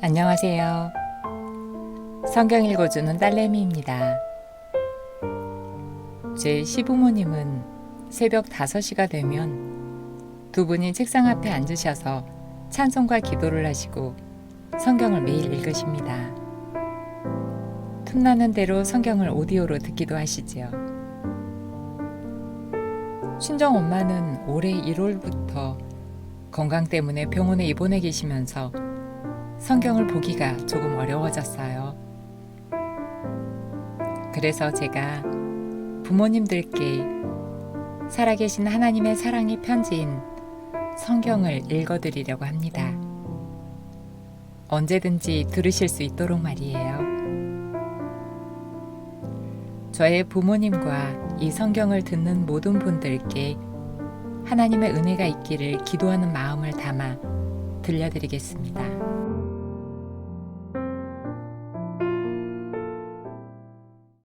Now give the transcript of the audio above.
안녕하세요. 성경 읽어주는 딸내미입니다. 제 시부모님은 새벽 5시가 되면 두 분이 책상 앞에 앉으셔서 찬송과 기도를 하시고 성경을 매일 읽으십니다. 틈나는 대로 성경을 오디오로 듣기도 하시지요. 친정 엄마는 올해 1월부터 건강 때문에 병원에 입원해 계시면서 성경을 보기가 조금 어려워졌어요. 그래서 제가 부모님들께 살아계신 하나님의 사랑의 편지인 성경을 읽어드리려고 합니다. 언제든지 들으실 수 있도록 말이에요. 저의 부모님과 이 성경을 듣는 모든 분들께 하나님의 은혜가 있기를 기도하는 마음을 담아 들려드리겠습니다.